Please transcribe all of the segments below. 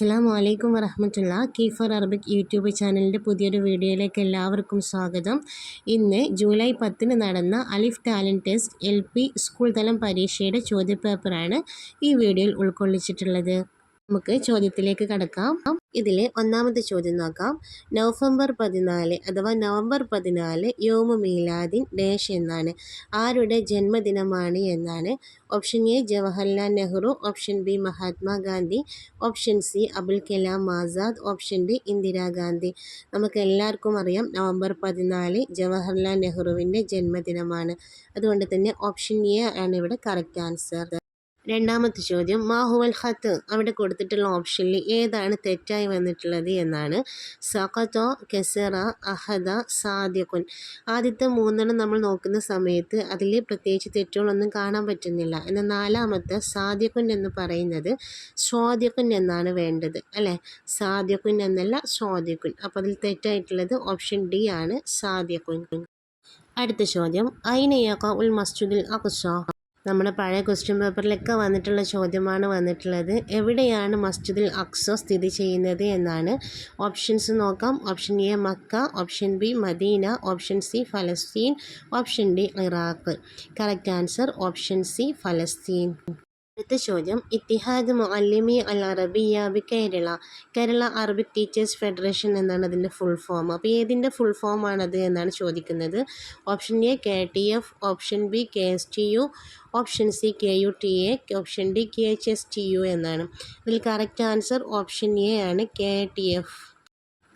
അസ്സാം വലൈക്കും വറഹമത്തുള്ള കീഫർ അറബിക് യൂട്യൂബ് ചാനലിന്റെ പുതിയൊരു വീഡിയോയിലേക്ക് എല്ലാവർക്കും സ്വാഗതം. ഇന്ന് ജൂലൈ പത്തിന് നടന്ന Alif talent test L P school തലം പരീക്ഷയുടെ ചോദ്യപേപ്പറാണ് ഈ വീഡിയോയിൽ ഉൾക്കൊള്ളിച്ചിട്ടുള്ളത്. നമുക്ക് ചോദ്യത്തിലേക്ക് കടക്കാം. ഇതിൽ ഒന്നാമത്തെ ചോദ്യം നോക്കാം. നവംബർ പതിനാല് അഥവാ നവംബർ പതിനാല് യോമ മീലാദിൻ ഡേഷ് എന്നാണ്. ആരുടെ ജന്മദിനമാണ് എന്നാണ്. Option A Jawaharlal Nehru. Option B Mahatma Gandhi. Option C Abul Kalam Azad. Option D Indira Gandhi നമുക്ക് എല്ലാവർക്കും അറിയാം നവംബർ പതിനാല് ജവഹർലാൽ നെഹ്റുവിന്റെ ജന്മദിനമാണ്. അതുകൊണ്ട് തന്നെ ഓപ്ഷൻ എ ആണ് ഇവിടെ കറക്റ്റ് ആൻസർ രണ്ടാമത്തെ ചോദ്യം മാഹുവൽ ഖത്ത് അവിടെ കൊടുത്തിട്ടുള്ള ഓപ്ഷനിൽ ഏതാണ് തെറ്റായി വന്നിട്ടുള്ളത് എന്നാണ്. സഖത്തോ കെസറ അഹദ സാദിഖുൻ. ആദ്യത്തെ മൂന്നെണ്ണം നമ്മൾ നോക്കുന്ന സമയത്ത് അതിൽ പ്രത്യേകിച്ച് തെറ്റുകളൊന്നും കാണാൻ പറ്റുന്നില്ല. എന്നാൽ നാലാമത്തെ സാദിഖുൻ എന്ന് പറയുന്നത് സ്വാദിഖുൻ എന്നാണ് വേണ്ടത് അല്ലേ? സാദിഖുൻ എന്നല്ല സ്വാദിഖുൻ. അപ്പോൾ അതിൽ തെറ്റായിട്ടുള്ളത് ഓപ്ഷൻ ഡി ആണ് സാദിഖുൻ. അടുത്ത ചോദ്യം ഐനയക്ക ഉൽ മസ്ജിദുൽ അഖ്സ? നമ്മുടെ പഴയ ക്വസ്റ്റ്യൻ പേപ്പറിലൊക്കെ വന്നിട്ടുള്ള ചോദ്യമാണ് വന്നിട്ടുള്ളത്. എവിടെയാണ് മസ്ജിദുൽ അക്സ സ്ഥിതി ചെയ്യുന്നത് എന്നാണ്. ഓപ്ഷൻസ് നോക്കാം. Option A Mecca option B Medina option C ഫലസ്തീൻ option D Iraq. Correct answer option C ഫലസ്തീൻ. അടുത്ത ചോദ്യം. ഇത്തിഹാദ് മുഅല്ലിമി അൽ Arabiya B Kerala. Kerala Arabic teachers federation എന്നാണ് അതിന്റെ ഫുൾ ഫോം. അപ്പോൾ ഏതിന്റെ ഫുൾ ഫോം ആണത് എന്നാണ് ചോദിക്കുന്നത്. Option A K T F. Option B K S T U. Option C K U T A. Option D K H S T U എന്നാണ്. ഇതിൽ correct answer option A ആണ് K T F.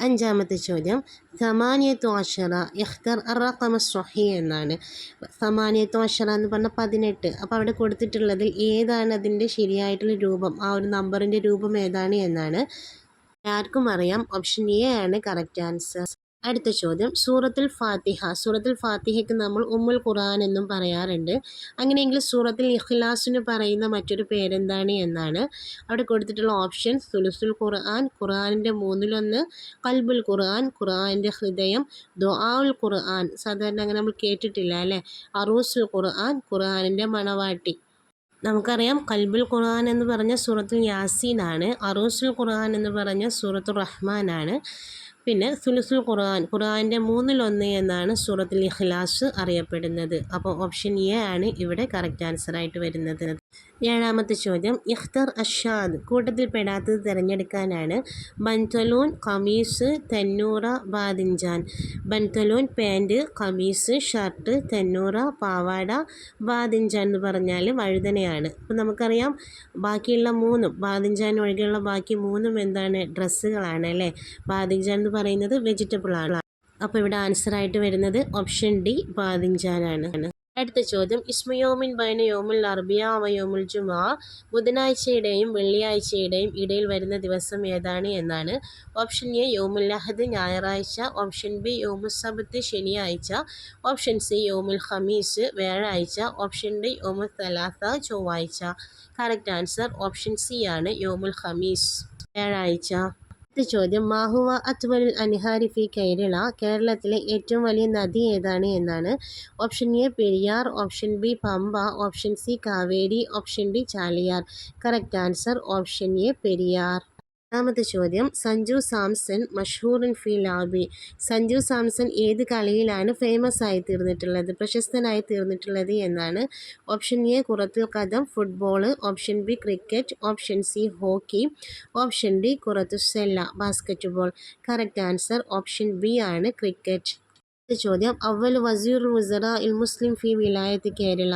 അഞ്ചാമത്തെ ചോദ്യം സമാനിയത്തു അഷറ ഇഖ്തർ അറഖമ സൊഹി എന്നാണ്. സമാനിയത്തു അഷറ എന്ന് പറഞ്ഞാൽ പതിനെട്ട്. അപ്പോൾ അവിടെ കൊടുത്തിട്ടുള്ളതിൽ ഏതാണ് അതിന്റെ ശരിയായിട്ടുള്ള രൂപം? ആ ഒരു നമ്പറിന്റെ രൂപം ഏതാണ് എന്നാണ്. ആർക്കും അറിയാം. ഓപ്ഷൻ എ ആണ് കറക്റ്റ് ആൻസർ. അടുത്ത ചോദ്യം. സൂറത്തുൽ ഫാത്തിഹ. സൂറത്തുൽ ഫാത്തിഹയ്ക്ക് നമ്മൾ ഉമ്മുൽ ഖുർആൻ എന്നും പറയാറുണ്ട്. അങ്ങനെയെങ്കിൽ സൂറത്തുൽ ഇഖ്ലാസിന് പറയുന്ന മറ്റൊരു പേരെന്താണ് എന്നാണ്. അവിടെ കൊടുത്തിട്ടുള്ള ഓപ്ഷൻ സുലുസുൽ ഖുർആൻ ഖുർആാനിന്റെ മൂന്നിലൊന്ന് കൽബുൽ ഖുർആൻ ഖുർആാനിന്റെ ഹൃദയം ദുആഉൽ ഖുർആൻ. സാധാരണ അങ്ങനെ നമ്മൾ കേട്ടിട്ടില്ല അല്ലേ? അറൂസുൽ ഖുർആൻ ഖുർആാനിന്റെ മണവാട്ടി. നമുക്കറിയാം കൽബുൽ ഖുർആൻ എന്ന് പറഞ്ഞ സൂറത്തുൽ യാസീൻ ആണ് അറൂസുൽ ഖുർആൻ എന്ന് പറഞ്ഞ സൂറത്തുൽ റഹ്മാനാണ് പിന്നെ സുലുസുൽ ഖുർആൻ ഖുർആന്റെ മൂന്നിലൊന്ന് എന്നാണ് സൂറത്തുൽ ഇഖ്ലാസ് അറിയപ്പെടുന്നത്. അപ്പോൾ ഓപ്ഷൻ എ ആണ് ഇവിടെ കറക്റ്റ് ആൻസർ ആയിട്ട് വരുന്നത്. ഏഴാമത്തെ ചോദ്യം ഇഖ്തർ അഷാദ് കൂട്ടത്തിൽ പെടാത്തത് തിരഞ്ഞെടുക്കാനാണ് ബൻതലൂൺ കമീസ് തെന്നൂറ ബാദിൻജാൻ ബൻതലൂൺ പാന്റ് കമീസ് ഷർട്ട് തെന്നൂറ പാവാട ബാദിൻജാൻ എന്ന് പറഞ്ഞാൽ വഴുതനയാണ്. അപ്പം നമുക്കറിയാം ബാക്കിയുള്ള മൂന്നും ബാദിൻജാൻ ഒഴികെയുള്ള ബാക്കി മൂന്നും എന്താണ്? ഡ്രസ്സുകളാണ് അല്ലേ? ബാദിൻജാൻ എന്ന് പറയുന്നത് വെജിറ്റബിളാണ്. അപ്പോൾ ഇവിടെ ആൻസറായിട്ട് വരുന്നത് ഓപ്ഷൻ ഡി ബാദിൻജാനാണ് അടുത്ത ചോദ്യം. ഇസ്മയോമിൻ ബൈന യോമുൽ അറബിയ വ യോമുൽ ജുമാ. ബുധനാഴ്ചയുടെയും വെള്ളിയാഴ്ചയുടെയും ഇടയിൽ വരുന്ന ദിവസം ഏതാണ് എന്നാണ്. ഓപ്ഷൻ എ യോമുൽ അഹദ് ഞായറാഴ്ച. ഓപ്ഷൻ ബി യോമുൽ സബത്ത് ശനിയാഴ്ച. ഓപ്ഷൻ സി യോമുൽ ഖമീസ് വ്യാഴാഴ്ച. ഓപ്ഷൻ ഡി യോമുൽ തലാത്ത ചൊവ്വാഴ്ച. കറക്റ്റ് ആൻസർ ഓപ്ഷൻ സി ആണ് യോമുൽ ഖമീസ്. വ്യാഴാഴ്ച. അടുത്ത ചോദ്യം മാഹുവ അത്വലുൽ അനിഹാരി ഫി കേരള കേരളത്തിലെ ഏറ്റവും വലിയ നദി ഏതാണ് എന്നാണ്. Option A Periyar option B Pampa option C Kaveri option D Chaliyar. Correct answer option A Periyar. രണ്ടാമത്തെ ചോദ്യം. സഞ്ജു സാംസൺ മഷൂറിൻ ഫി ലാബി. സഞ്ജു സാംസൺ ഏത് കളിയിലാണ് ഫേമസ് ആയി തീർന്നിട്ടുള്ളത്? പ്രശസ്തനായി തീർന്നിട്ടുള്ളത് എന്നാണ് ഓപ്ഷൻ എ കുറത്തിൽ കഥം football option B cricket option C hockey option D കുറത്തു sella basketball correct answer option B ആണ് cricket ചോദ്യം. അവൽ വസീർ വുസറ ഇൽ മുസ്ലിം ഫി വിലായത്ത് കേരള.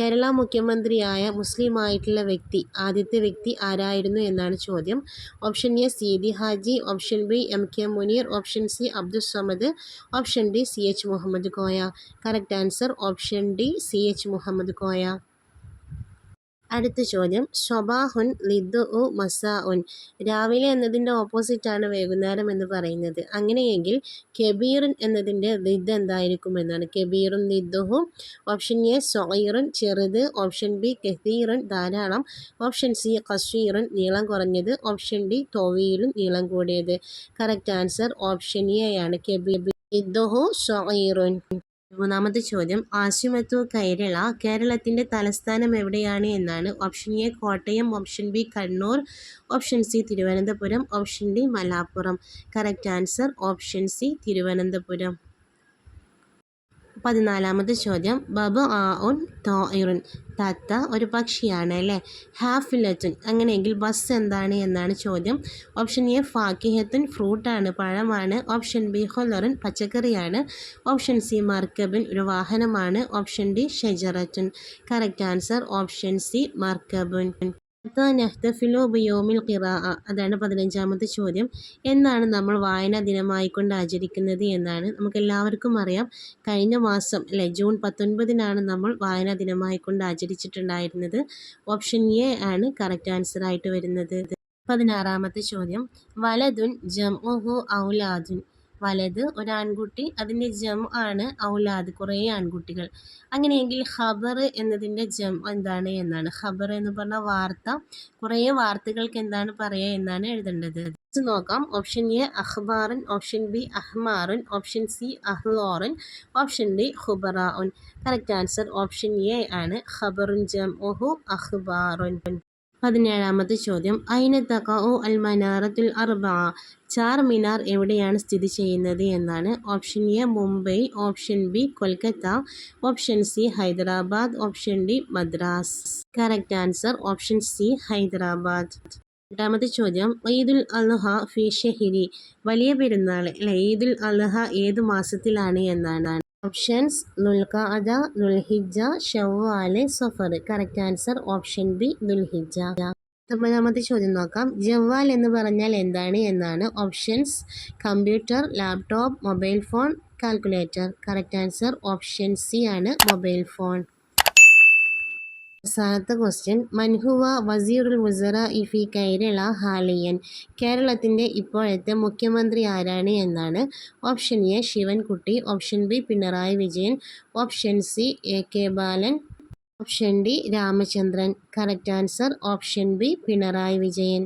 കേരള മുഖ്യമന്ത്രിയായ മുസ്ലിമായിട്ടുള്ള വ്യക്തി ആദ്യത്തെ വ്യക്തി ആരായിരുന്നു എന്നാണ് ചോദ്യം. Option A Seethi Haji option B M K Muneer option C Abdul Samad option D C H Muhammad Koya. Correct answer option D C H Muhammad Koya. അടുത്ത ചോദ്യം. സ്വബാഹുൻ ലിദ്ദു ഉ മസാഉൻ. രാവിലെ എന്നതിന്റെ ഓപ്പോസിറ്റാണ് വൈകുന്നേരം എന്ന് പറയുന്നത്. അങ്ങനെയെങ്കിൽ കെബീറുൻ എന്നതിന്റെ ലിദ് എന്തായിരിക്കും എന്നാണ്. കെബീറുൻ ലിദ്ദുഹു ഓപ്ഷൻ എ സൊയറുൻ ചെറുത്. ഓപ്ഷൻ ബി കെസീറുൻ ധാരാളം. ഓപ്ഷൻ സി കസീറുൻ നീളം കുറഞ്ഞത്. ഓപ്ഷൻ ഡി തൊവിയിലും നീളം കൂടിയത്. കറക്റ്റ് ആൻസർ ഓപ്ഷൻ എ ആണ്. കെബീർ ലിദ്ദുഹു സൊയറുൻ മൂന്നാമത്തെ ചോദ്യം. ആശുമത്തു കൈരള കേരളത്തിന്റെ തലസ്ഥാനം എവിടെയാണ് എന്നാണ് option A Kottayam option B Kannur option C Thiruvananthapuram option D Malappuram. Correct answer option C Thiruvananthapuram. പതിനാലാമത്തെ ചോദ്യം. ബബു ആ ഉൻ തോയിറുൻ തത്ത ഒരു പക്ഷിയാണ് അല്ലേ? ഹാഫിലത്തുൻ അങ്ങനെയെങ്കിൽ ബസ് എന്താണ് എന്നാണ് ചോദ്യം. ഓപ്ഷൻ എ ഫാക്കിഹത്തുൻ ഫ്രൂട്ടാണ് പഴമാണ്. ഓപ്ഷൻ ബി ഹൊലറുൻ പച്ചക്കറിയാണ്. ഓപ്ഷൻ സി മർക്കബിൻ ഒരു വാഹനമാണ്. ഓപ്ഷൻ ഡി ഷെജറത്തുൻ. കറക്റ്റ് ആൻസർ ഓപ്ഷൻ സി മർക്കബുൻ. അതാണ് പതിനഞ്ചാമത്തെ ചോദ്യം. എന്നാണ് നമ്മൾ വായനാ ദിനമായിക്കൊണ്ട് ആചരിക്കുന്നത് എന്നാണ്. നമുക്കെല്ലാവർക്കും അറിയാം. കഴിഞ്ഞ മാസം അല്ലെ ജൂൺ പത്തൊൻപതിനാണ് നമ്മൾ വായനാ ദിനമായിക്കൊണ്ട് ആചരിച്ചിട്ടുണ്ടായിരുന്നത്. ഓപ്ഷൻ എ ആണ് കറക്റ്റ് ആൻസർ ആയിട്ട് വരുന്നത്. പതിനാറാമത്തെ ചോദ്യം. വലതുൻ ജംഉഹു ഔലാദുൻ. വലത് ഒരാൺകുട്ടി അതിന്റെ ജം ആണ് ഔലാദ് കുറേ ആൺകുട്ടികൾ. അങ്ങനെയെങ്കിൽ ഖബർ എന്നതിന്റെ ജം എന്താണ് എന്നാണ്. ഖബർ എന്ന് പറഞ്ഞ വാർത്ത. കുറേ വാർത്തകൾക്ക് എന്താണ് പറയുക എന്നാണ് എഴുതേണ്ടത്. നോക്കാം. ഓപ്ഷൻ എ അഖ്ബാറൻ. ഓപ്ഷൻ ബി അഹ്മാറുൻ. ഓപ്ഷൻ സി അഹ്ലോറൻ. ഓപ്ഷൻ ഡി ഖുബറാഉൻ. കറക്റ്റ് ആൻസർ ഓപ്ഷൻ എ ആണ്. ഖബറുൻ ജം ഓഹു അഖ്ബാറുൻ. പതിനേഴാമത്തെ ചോദ്യം. ഐന തഖഉ അൽ മനാറത്തുൽ അർബ. ചാർ മിനാർ എവിടെയാണ് സ്ഥിതി ചെയ്യുന്നത് എന്നാണ് option A Mumbai option B Kolkata option C Hyderabad option D Madras. Correct answer option C Hyderabad. എട്ടാമത്തെ ചോദ്യം ഈദുൽ അൽഹ ഫി ഷെഹിരി. വലിയ പെരുന്നാൾ അല്ലെ ഈദുൽ അൽഹ ഏത് മാസത്തിലാണ് എന്നാണ്. ഓപ്ഷൻസ് ദുൽഖഅദ ദുൽഹിജ്ജ ഷവ്വാൽ സഫർ. കറക്റ്റ് ആൻസർ ഓപ്ഷൻ ബി ദുൽഹിജ്ജ. പത്തൊമ്പതാമത്തെ ചോദ്യം നോക്കാം. ജവ്വാൽ എന്ന് പറഞ്ഞാൽ എന്താണ് എന്നാണ്. Options computer laptop mobile phone calculator correct answer option C ആണ് മൊബൈൽ ഫോൺ അവസാനത്തെ ക്വസ്റ്റ്യൻ. മൻഹുവ വസീറുൽ മുസറ ഇഫി കേരള ഹാലിയൻ. കേരളത്തിന്റെ ഇപ്പോഴത്തെ മുഖ്യമന്ത്രി ആരാണ് എന്നാണ് option A Sivankutty option B Pinarayi Vijayan option C A K Balan option D Ramachandran. Correct answer option B Pinarayi Vijayan.